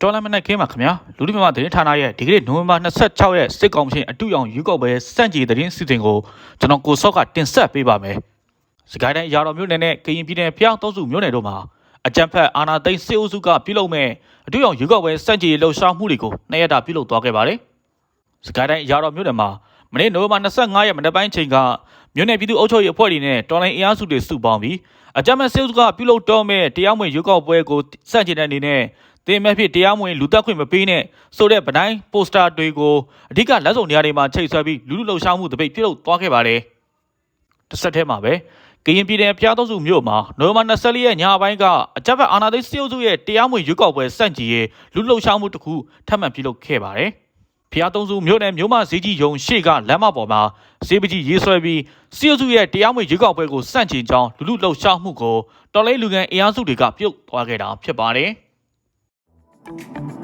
တော်လမနက်ခင်းပါခင်ဗျာလူလူမြန်မာသတင်းဌာနရဲ့ဒီကနေ့နိုဝင်ဘာ26ရက်စစ်ကောင်ရှင်အတူရောင်ယူကောက်ပွဲစန့်ကြေသတင်းစီစဉ်ကိုကျွန်တော်ကိုစော့ကတင်ဆက်ပေးပါမယ်စကိုင်းတိုင်းရာတော်မြို့နယ်နဲ့ကရင်ပြည်နယ်ဖျောင်းတောစုမြို့နယ်တို့မှာအကြံဖက်အာနာသိန်းစေအုပ်စုကပြုလုပ်မဲ့အတူရောင်ယူကောက်ပွဲစန့်ကြေလှုပ်ရှားမှုတွေကိုနှစ်ရက်တာပြုလုပ်သွားခဲ့ပါတယ်စကိုင်းတိုင်းရာတော်မြို့နယ်မှာမနေ့နိုဝင်ဘာ25ရက်မနက်ပိုင်းချိန်ကမြို့နယ်ပြည်သူ့အုပ်ချုပ်ရေးအဖွဲ့တွေနဲ့တော်လိုင်းအင်အားစုတွေစုပေါင်းပြီးအကြမ်းမဲ့စေအုပ်စုကပြုလုပ်တော့မဲ့တရားမဝင်ယူကောက်ပွဲကိုစန့်ကျင်တဲ့အနေနဲ့ တင်မဲ့ဖြစ်တရားမဝင်လူတက်ခွင့်မပေးနဲ့ဆိုတဲ့ဗတိုင်းပိုစတာတွေကိုအဓိကလက်ဆောင်နေရာတွေမှာချိတ်ဆွဲပြီးလူလူလှုပ်ရှားမှုတပိတ်ပြုလုပ်သွားခဲ့ပါတယ်တစ်ဆက်တည်းမှာပဲကရင်ပြည်နယ်ဖျားတော်စုမြို့မှာနိုဝင်ဘာ24ရက်ညပိုင်းကအကြမ်းဖက်အာဏာသိမ်းစေအုပ်စုရဲ့တရားမဝင်ယူကောက်ပွဲစန့်ကျင်ရေးလူလှုပ်ရှားမှုတစ်ခုထပ်မံပြုလုပ်ခဲ့ပါတယ်ဖျားသုံးစုမြို့နယ်မြို့မဈေးကြီးယုံရှေ့ကလမ်းမပေါ်မှာဈေးပကြီးရေးဆွဲပြီးစီအုပ်စုရဲ့တရားမဝင်ရွေးကောက်ပွဲကိုစန့်ကျင်ကြောင်းလူလူလှုပ်ရှားမှုကိုတော်လိုင်းလူငန်းအင်အားစုတွေကပြုတ်သွားခဲ့တာဖြစ်ပါတယ် Thank you.